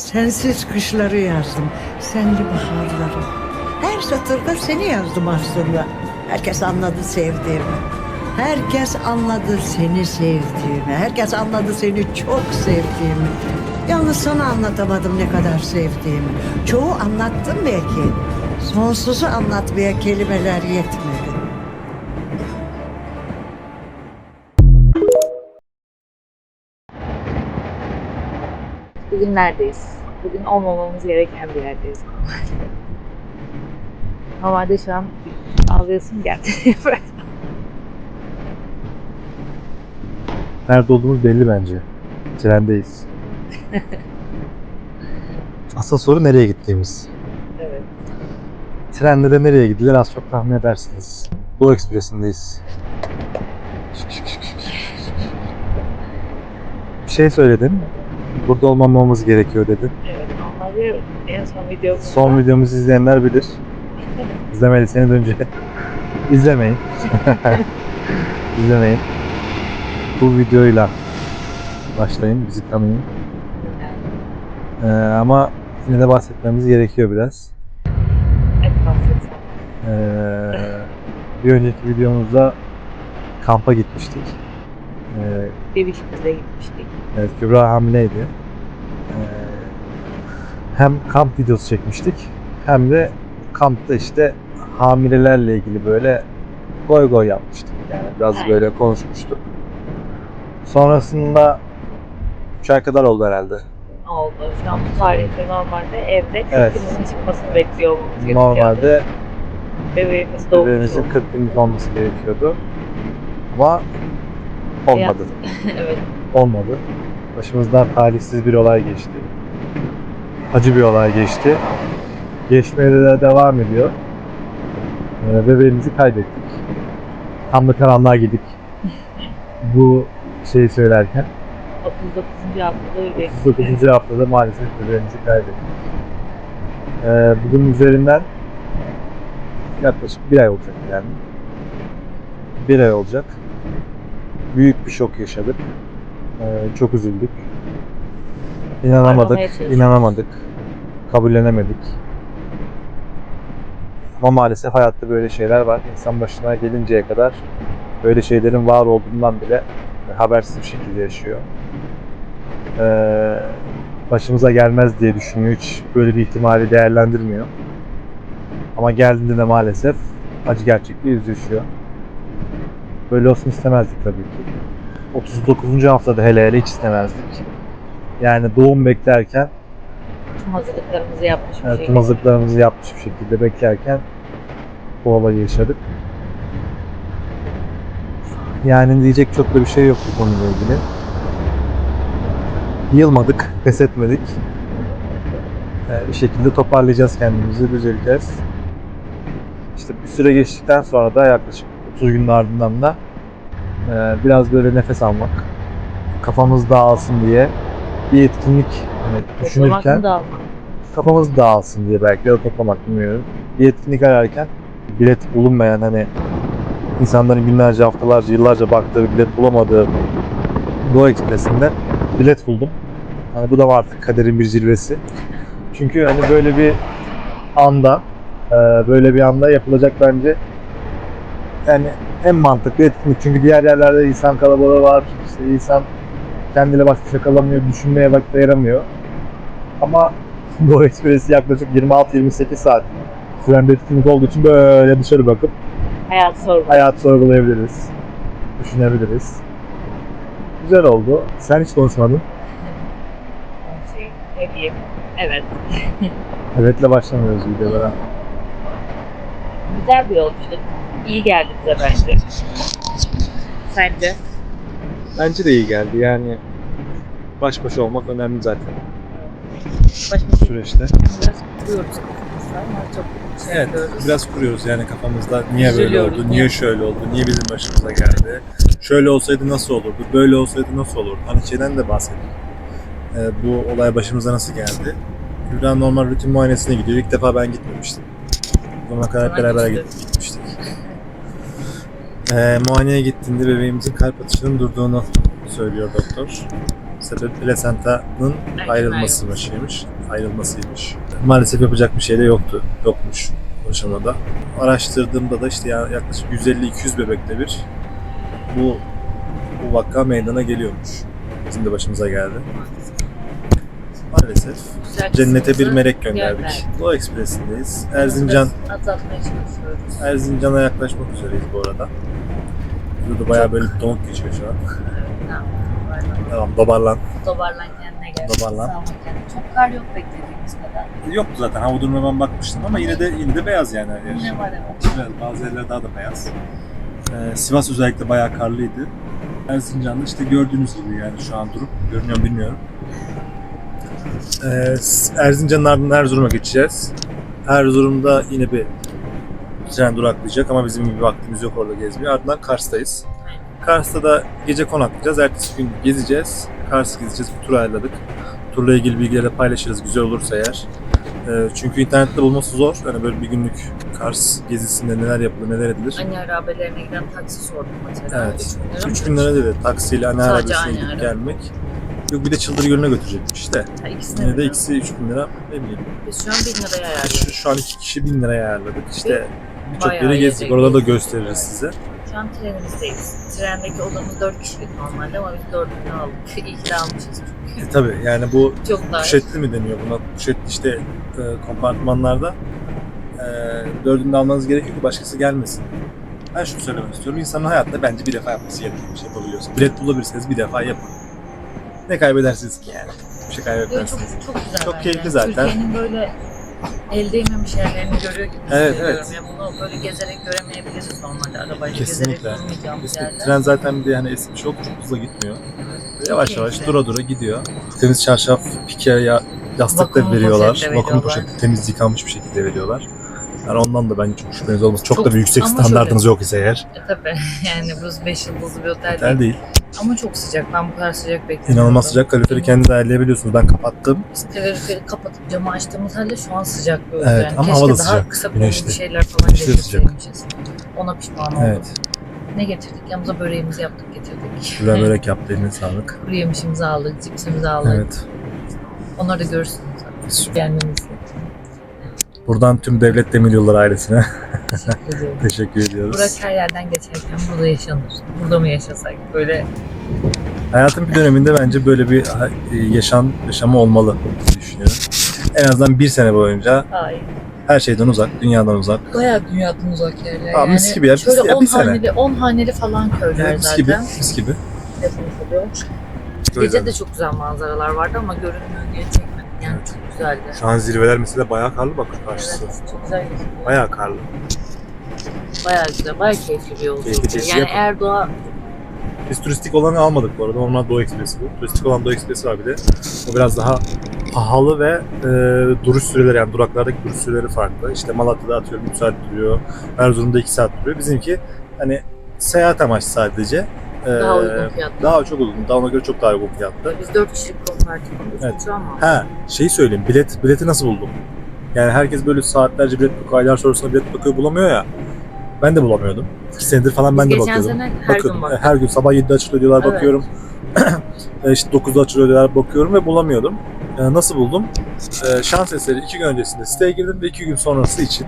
sensiz kışları yazdım. Senli baharları. Her satırda seni yazdım aslında. Herkes anladı sevdiğimi. Herkes anladı seni sevdiğimi. Herkes anladı seni çok sevdiğimi. Yalnız sana anlatamadım ne kadar sevdiğimi. Çoğu anlattım belki. Sonsuzu anlatmaya kelimeler yetmedi. Bugün neredeyiz? Bugün olmamamız gereken bir yerdeyiz. Normalde şu an ağlayasım geldi. Nerede olduğumuz belli bence. Trendeyiz. Asıl soru nereye gittiğimiz. evet. Trenle de nereye gidilir az çok tahmin edersiniz. Doğu Ekspresi'ndeyiz. Bir şey söyledin. Burada olmamamız gerekiyor dedin. Evet. Normalde en son videomuzda Son videomuzu izleyenler bilir. İzlemediyseniz önce izlemeyin. izlemeyin. Bu videoyla başlayın, bizi tanıyın. Ee, ama yine de bahsetmemiz gerekiyor biraz. Evet, bahsetsen. Ee, bir önceki videomuzda kampa gitmiştik. Ee, Bebişimizle gitmiştik. evet, Kübra hamileydi. Ee, hem kamp videosu çekmiştik hem de kampta işte hamilelerle ilgili böyle goy goy yapmıştık. Yani biraz böyle konuşmuştuk. Sonrasında 3 ay kadar oldu herhalde. oldu. Şu an bu tarihte normalde evde Evet. kızımızın çıkmasını bekliyor olmamız. Normalde Bebeğimiz doğmuş. bebeğimizin 40 günlük olması gerekiyordu. Ama olmadı. evet. olmadı. Başımızdan talihsiz bir olay geçti. Acı bir olay geçti. Geçmeye de devam ediyor. Ee, bebeğimizi kaybettik. Tam da karanlığa gidip bu şeyi söylerken 39. haftada bebeğimiz. 39. haftada maalesef bebeğimizi kaybettik. Ee, bugün üzerinden yaklaşık bir ay olacak yani. Bir ay olacak. Büyük bir şok yaşadık. Ee, çok üzüldük. İnanamadık, inanamadık. Kabullenemedik. Ama maalesef hayatta böyle şeyler var. İnsan başına gelinceye kadar böyle şeylerin var olduğundan bile habersiz bir şekilde yaşıyor. Ee, başımıza gelmez diye düşünüyor. Hiç böyle bir ihtimali değerlendirmiyor. Ama geldiğinde de maalesef acı gerçekle yüzleşiyor. Böyle olsun istemezdik tabii ki. 39. haftada hele hele hiç istemezdik. Yani doğum beklerken, Tüm hazırlıklarımızı yapmış bir evet, şekilde. tüm hazırlıklarımızı yapmış bir şekilde beklerken bu olayı yaşadık. Yani diyecek çok da bir şey yok bu konuyla ilgili. Yılmadık, pes etmedik. Ee, Bir şekilde toparlayacağız kendimizi, düzeleceğiz. İşte bir süre geçtikten sonra da yaklaşık 30 günün ardından da biraz böyle nefes almak, kafamız dağılsın diye bir etkinlik hani düşünürken kafamız dağılsın diye belki ya da toplamak bilmiyorum. Bir etkinlik ararken bilet bulunmayan hani insanların günlerce, haftalarca, yıllarca baktığı bilet bulamadığı Doğu Ekspresi'nde bilet buldum. Hani bu da artık kaderin bir cilvesi. Çünkü hani böyle bir anda e, böyle bir anda yapılacak bence yani en mantıklı etkinlik. Çünkü diğer yerlerde insan kalabalığı var. İşte insan kendiyle baş başa kalamıyor, düşünmeye vakit ayıramıyor. Ama Doğu Ekspresi yaklaşık 26-28 saat süren bir etkinlik olduğu için böyle dışarı bakıp Hayat sorgu. hayatı sorgulayabiliriz. Düşünebiliriz. Güzel oldu. Sen hiç konuşmadın. Şey, ne diyeyim? Evet. Evetle başlamıyoruz videolara. Güzel bir yolculuk. İyi geldi bize bence. Sence? Bence de iyi geldi. Yani baş başa olmak önemli zaten Başka bu süreçte. biraz kuruyoruz kafamızda ama çok Evet, seviyoruz. biraz kuruyoruz yani kafamızda. Niye böyle oldu, niye? şöyle oldu, niye bizim başımıza geldi? Şöyle olsaydı nasıl olurdu, böyle olsaydı nasıl olurdu? Hani şeyden de bahsettik. Ee, bu olay başımıza nasıl geldi? Kübra normal rutin muayenesine gidiyor. İlk defa ben gitmemiştim. O zamana kadar hep beraber gitmiştik. Ee, muayeneye gittiğinde bebeğimizin kalp atışının durduğunu söylüyor doktor. Sebep plasenta'nın Erken ayrılması ayrılması. başıymış. Ayrılmasıymış. Maalesef yapacak bir şey de yoktu. Yokmuş o aşamada. Araştırdığımda da işte ya- yaklaşık 150-200 bebekte bir bu, bu vaka meydana geliyormuş. Bizim de başımıza geldi. Maalesef cennete bir melek gönderdik. Doğu Ekspresi'ndeyiz. Erzincan. Erzincan'a yaklaşmak üzereyiz bu arada. Burada bayağı böyle bir donuk geçiyor şu an. Tamam, toparlan. Tamam dobarlan. Toparlan kendine gel. Kendine. Çok kar yok beklediğimiz kadar. Yoktu zaten hava durumuna ben bakmıştım ama yine de yine de beyaz yani her yer. Yine var evet. Biraz, bazı yerler daha da beyaz. Ee, Sivas özellikle bayağı karlıydı. Erzincan'da işte gördüğünüz gibi yani şu an durup görünüyor bilmiyorum. Ee, Erzincan'ın ardından Erzurum'a geçeceğiz. Erzurum'da yine bir tren duraklayacak ama bizim bir vaktimiz yok orada gezmeye. Ardından Kars'tayız. Kars'ta da gece konaklayacağız. Ertesi gün gezeceğiz. Kars gezeceğiz. Bir tur ayarladık. Turla ilgili bilgileri de paylaşırız güzel olursa eğer. Ee, çünkü internette bulması zor. Yani böyle bir günlük Kars gezisinde neler yapılır, neler edilir. Anne arabelerine giden taksi sordum mesela. Evet. Üç bin lira mı? 3 bin lira dedi taksiyle anne arabasına gidip araba. gelmek. Yok bir de Çıldır Gölü'ne götürecekmiş işte. Ha, ikisine Yine de ikisi 3 bin lira ne bileyim. Biz şu an bin liraya ayarladık. Şu, şu an iki kişi 1000 liraya ayarladık. İşte birçok yere gezdik. Orada da gösteririz size. Şu an trenimizdeyiz. Trendeki odamız 4 kişilik normalde ama biz 4'ünü aldık. İyi ki de almışız çünkü. E, tabii yani bu Çok Kuşetli mi deniyor buna? Kuşetli işte e, kompartmanlarda e, dördünü de almanız gerekiyor ki başkası gelmesin. Ben şunu söylemek istiyorum. İnsanın hayatta bence bir defa yapması gereken bir şey yapabiliyorsun. Bilet bulabilirseniz bir defa yapın. Ne kaybedersiniz ki yani? Bir şey Yo, çok, kaybetmezsiniz. çok güzel Çok bence. keyifli zaten. Türkiye'nin böyle el değmemiş yerlerini görüyor gibi Evet, hissediyorum. evet. Ya bunu böyle gezerek göremeyebiliriz normalde. Arabayla Kesinlikle. gezerek durmayacağımız İşte yerler. tren zaten bir de hani eski çok çok hızlı gitmiyor. Yavaş keyifli. yavaş dura dura gidiyor. Temiz çarşaf, pike ya yastık da Vakumlu veriyorlar. Vakum veriyorlar. poşet temiz yıkanmış bir şekilde veriyorlar. Yani ondan da bence çok şüpheniz olmasın. Çok, da Çok- bir yüksek ama standartınız şöyle- yok ise eğer. E tabii yani burası 5 yıldızlı bir otel, Otel değil. değil. Ama çok sıcak. Ben bu kadar sıcak beklemiyordum. İnanılmaz sıcak. Kaloriferi kendiniz ayarlayabiliyorsunuz. Ben kapattım. Biz kaloriferi kapatıp camı açtığımız halde şu an sıcak bir otel. Evet, yani ama hava da daha sıcak, kısa kollu güneşli. bir şeyler falan Güneşli de sıcak. getirseymişiz. Ona pişman oldum. Evet. Ne getirdik? Yanımıza böreğimizi yaptık getirdik. Güzel börek yaptı. Eline sağlık. Kuru yemişimizi aldık, cipsimizi aldık. Evet. Onları da görürsünüz. Süper. Gelmenizi. Buradan tüm Devlet Demiryolları ailesine Teşekkür ediyorum. teşekkür ediyoruz. Burak her yerden geçerken burada yaşanır. Burada mı yaşasak? Böyle Hayatın bir döneminde bence böyle bir e, yaşam yaşamı olmalı diye düşünüyorum. En azından bir sene boyunca ay. her şeyden uzak, dünyadan uzak. Bayağı dünyadan uzak yerler. Aa, mis gibi yer. Biz- Şöyle ya 10 bir sene. haneli, 10 haneli falan köyler mis zaten. gibi, mis gibi. Gece de çok güzel manzaralar vardı ama görünmüyor diye çekmedim. Yani Evet. çok güzeldi. Şu an zirveler mesela bayağı karlı bak karşısı. Evet, çok güzel gözüküyor. Bayağı karlı. Bayağı güzel, bayağı keyifli bir yolculuk. Yani yapın. eğer doğa Biz turistik olanı almadık bu arada. Normal Doğu Ekspresi bu. Turistik olan Doğu Ekspresi var bir de. O biraz daha pahalı ve e, duruş süreleri yani duraklardaki duruş süreleri farklı. İşte Malatya'da atıyorum 3 saat duruyor. Erzurum'da 2 saat duruyor. Bizimki hani seyahat amaçlı sadece. E, daha uygun fiyatlı. Daha çok uygun. Daha ona göre çok daha uygun fiyatlı. Biz 4 kişilik Evet. evet. ama Ha şeyi söyleyeyim. Bilet, bileti nasıl buldum? Yani herkes böyle saatlerce bilet bakıyor, aylar sonrasında bilet bakıyor bulamıyor ya. Ben de bulamıyordum. 2 senedir falan ben Biz de geçen bakıyordum. sene her Bakıyordum. gün baktık. Her gün sabah 7'de açılıyor diyorlar Evet. bakıyorum. E, işte 9'da açılıyor diyorlar bakıyorum ve bulamıyordum. E, nasıl buldum? E, şans eseri 2 gün öncesinde siteye girdim ve 2 gün sonrası için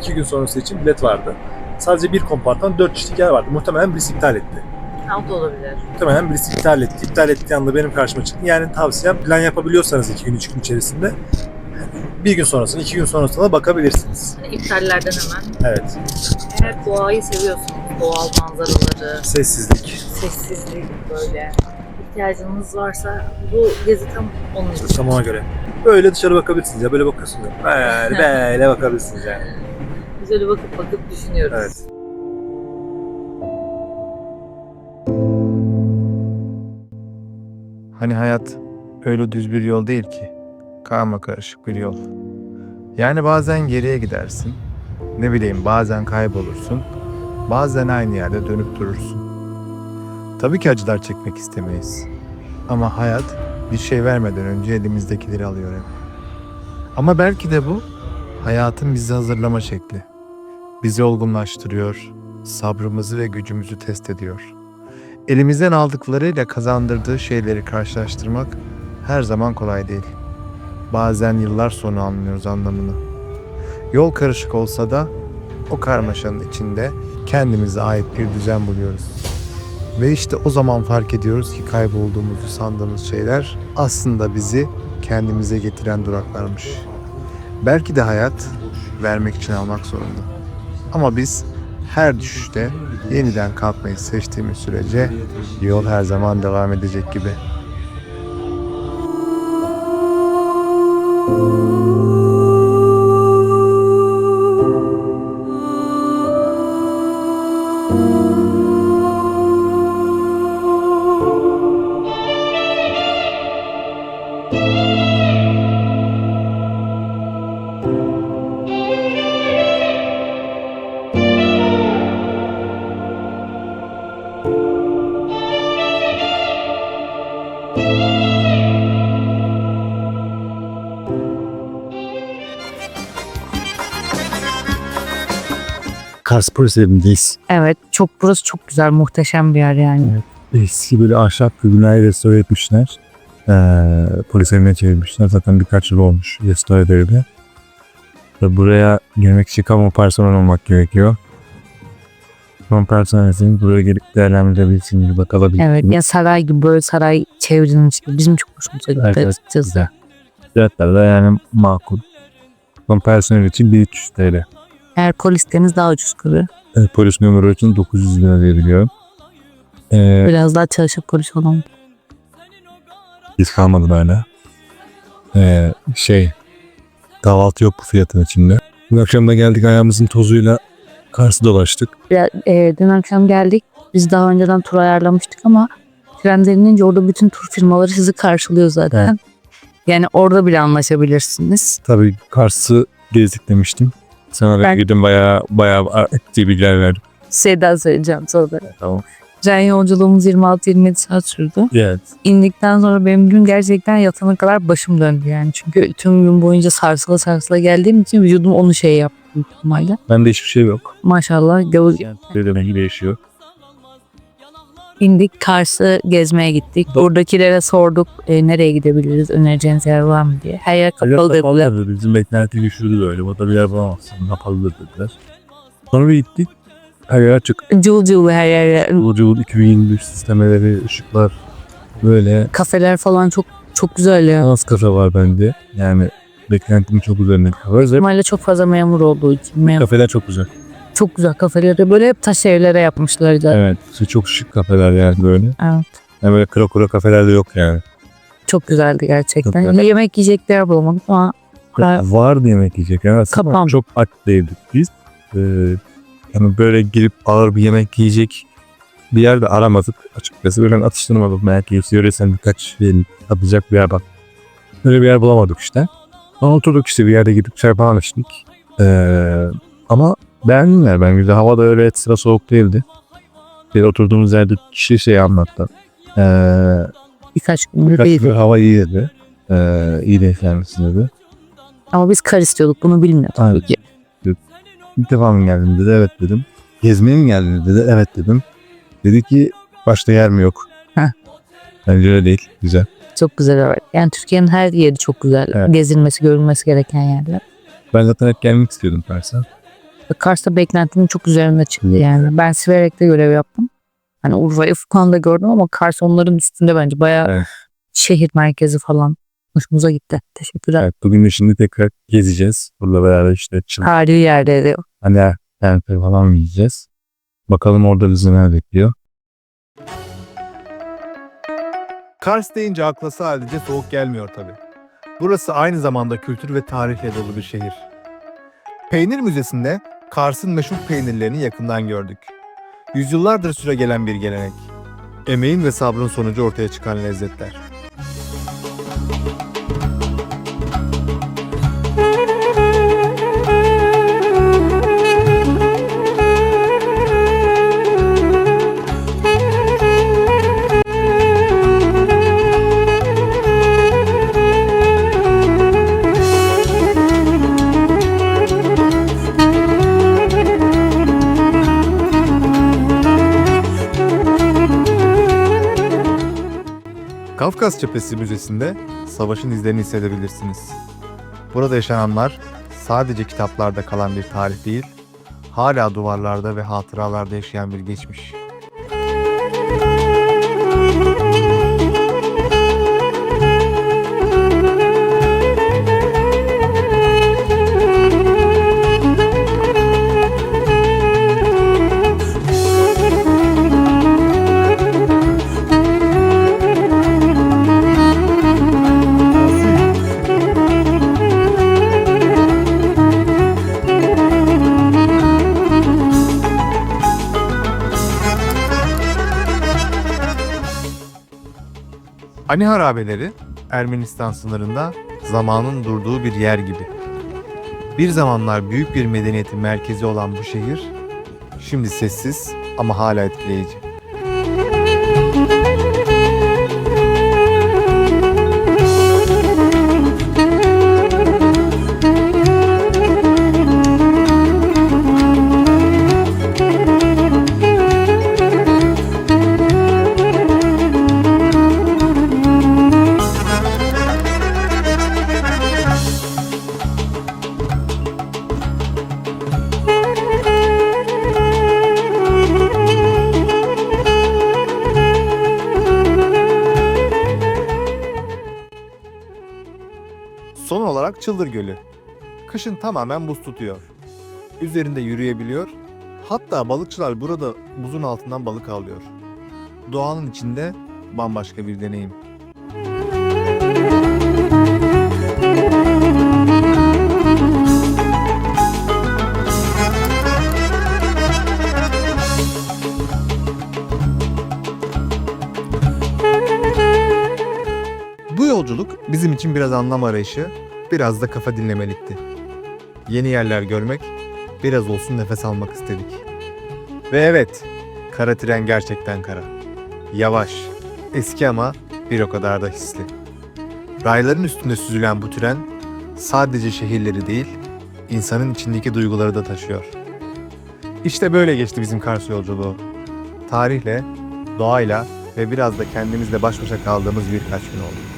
2 gün sonrası için bilet vardı. Sadece bir kompartman 4 kişilik yer vardı. Muhtemelen birisi iptal etti. Ha, o da olabilir. Muhtemelen birisi iptal etti. İptal ettiği anda benim karşıma çıktı. Yani tavsiyem plan yapabiliyorsanız 2 gün 3 gün içerisinde bir gün sonrasına, iki gün sonrasına da bakabilirsiniz. Hani iptallerden hemen. Evet. Eğer doğayı seviyorsunuz, doğal manzaraları, Sessizlik. sessizlik böyle ihtiyacınız varsa bu gezi tam onun için. Tam ona göre. Böyle dışarı bakabilirsiniz ya. Böyle bakıyorsunuz ya. Böyle, böyle bakabilirsiniz yani. Biz öyle bakıp bakıp düşünüyoruz. Evet. Hani hayat öyle düz bir yol değil ki. Karma karışık bir yol. Yani bazen geriye gidersin. Ne bileyim bazen kaybolursun. Bazen aynı yerde dönüp durursun. Tabii ki acılar çekmek istemeyiz. Ama hayat bir şey vermeden önce elimizdekileri alıyor hep. Ama belki de bu hayatın bizi hazırlama şekli. Bizi olgunlaştırıyor, sabrımızı ve gücümüzü test ediyor. elimizden aldıklarıyla kazandırdığı şeyleri karşılaştırmak her zaman kolay değil. Bazen yıllar sonra anlıyoruz anlamını. Yol karışık olsa da o karmaşanın içinde kendimize ait bir düzen buluyoruz. Ve işte o zaman fark ediyoruz ki kaybolduğumuzu sandığımız şeyler aslında bizi kendimize getiren duraklarmış. Belki de hayat vermek için almak zorunda. Ama biz her düşüşte yeniden kalkmayı seçtiğimiz sürece yol her zaman devam edecek gibi. Kars polis evindeyiz. Evet çok burası çok güzel muhteşem bir yer yani. Eski böyle ahşap binayı restore etmişler. Ee, polis evine çevirmişler. Zaten birkaç yıl olmuş restore edildi. Buraya gelmek için kamu personel olmak gerekiyor. Kamu personelsiniz buraya gelip değerlendirebilirsiniz, bakabilirsiniz. Evet ya saray gibi böyle saray çevrilmiş gibi bizim çok hoşumuza gitti Evet, açıkçası. güzel. Fiyatlar da yani makul. Kamu personel için 1300 TL. Eğer polisleriniz daha ucuz kalır. Ee, polis numara için 900 lira diye biliyorum. Ee, Biraz daha çalışıp polis olan. Biz kalmadı hala. Ee, şey kahvaltı yok bu fiyatın içinde. Bu akşam da geldik ayağımızın tozuyla Kars'ı dolaştık. Biraz, e, dün akşam geldik. Biz daha önceden tur ayarlamıştık ama trenden inince orada bütün tur firmaları sizi karşılıyor zaten. Yani orada bile anlaşabilirsiniz. Tabii Kars'ı gezdik demiştim. Sana ben girdim bayağı bayağı aktif bilgiler verdim. Şeyden söyleyeceğim sonra. Tamam. Tren yolculuğumuz 26-27 saat sürdü. Evet. indikten sonra benim dün gerçekten yatana kadar başım döndü yani. Çünkü tüm gün boyunca sarsıla sarsıla geldiğim için vücudum onu şey yaptı büyük ihtimalle. Bende hiçbir şey yok. Maşallah gavuz Bir demek değişiyor. indik Kars'ı gezmeye gittik. Buradakilere sorduk e, nereye gidebiliriz önereceğiniz yer var mı diye. Her yer kapalı dediler. Kapalı Bizim beklenti düşürdü böyle. Burada bir yer bulamazsın. Kapalı dediler. Sonra bir gittik. Her yer açık. Cıvıl cıvıl her yer. Ucul 2023 sistemleri, ışıklar böyle Kafeler falan çok çok güzel ya. az kafe var bende. Yani beklentimin çok var. Normalde çok fazla memur olduğu için. Mem- Kafeler çok güzel. çok güzel kafeleri böyle hep taş evlere yapmışlar. da. Evet. işte Çok şık kafeler yani böyle. Evet. Yani böyle kura kura kafeler de yok yani. Çok güzeldi gerçekten. Çok güzel. Yemek yiyecek yer bulamadık ama Ha. Vardı yemek yiyecek. Yani aslında Kapan. çok aç değildik biz. Ee, yani böyle girip ağır bir yemek yiyecek bir yerde aramadık açıkçası. Böyle atıştırmadık. Belki yöresel birkaç bir atacak bir yer bak. Böyle bir yer bulamadık işte. Oturduk işte bir yerde gidip çay falan içtik. Ee, ama beğendim yani ben güzel. Hava da öyle ekstra soğuk değildi. Bir oturduğumuz yerde kişi şey anlattı. Ee, birkaç gün birkaç bir hava iyi dedi. Ee, iyi denk gelmesin dedi. Ama biz kar istiyorduk bunu bilmiyorduk. Aynen. İlk defa mı geldin dedi. Evet dedim. Gezmeye mi geldin dedi. Evet dedim. Dedi ki başta yer mi yok? Heh. Bence öyle değil. Güzel. Çok güzel evet. Yani Türkiye'nin her yeri çok güzel. Evet. Gezilmesi, görülmesi gereken yerler. Ben zaten hep gelmek istiyordum Kars'a. Kars'ta beklentimin çok üzerinde çıktı yani. Ben Siverek'te görev yaptım. Hani Urfa'yı Fukan'da gördüm ama Kars onların üstünde bence. Bayağı Evet. şehir merkezi falan. Hoşumuza gitti. Teşekkürler. Evet, bugün de şimdi tekrar gezeceğiz. Burada beraber işte çıl Tarihi yerleri. hani yani falan yiyeceğiz. Bakalım orada bizi ne bekliyor. Kars deyince akla sadece soğuk gelmiyor tabi. Burası aynı zamanda kültür ve tarihle dolu bir şehir. Peynir Müzesi'nde Kars'ın meşhur peynirlerini yakından gördük. Yüzyıllardır süre gelen bir gelenek. Emeğin ve sabrın sonucu ortaya çıkan lezzetler. Kafkas Cephesi Müzesi'nde savaşın izlerini hissedebilirsiniz. Burada yaşananlar sadece kitaplarda kalan bir tarih değil, hala duvarlarda ve hatıralarda yaşayan bir geçmiş. Ani harabeleri Ermenistan sınırında zamanın durduğu bir yer gibi. Bir zamanlar büyük bir medeniyetin merkezi olan bu şehir şimdi sessiz ama hala etkileyici. Son olarak Çıldır Gölü. Kışın tamamen buz tutuyor. Üzerinde yürüyebiliyor. Hatta balıkçılar burada buzun altından balık alıyor. Doğanın içinde bambaşka bir deneyim. Yolculuk bizim için biraz anlam arayışı, biraz da kafa dinlemelikti. Yeni yerler görmek, biraz olsun nefes almak istedik. Ve evet, kara tren gerçekten kara. Yavaş, eski ama bir o kadar da hisli. Rayların üstünde süzülen bu tren sadece şehirleri değil, insanın içindeki duyguları da taşıyor. İşte böyle geçti bizim Kars yolculuğu. Tarihle, doğayla ve biraz da kendimizle baş başa kaldığımız birkaç gün oldu.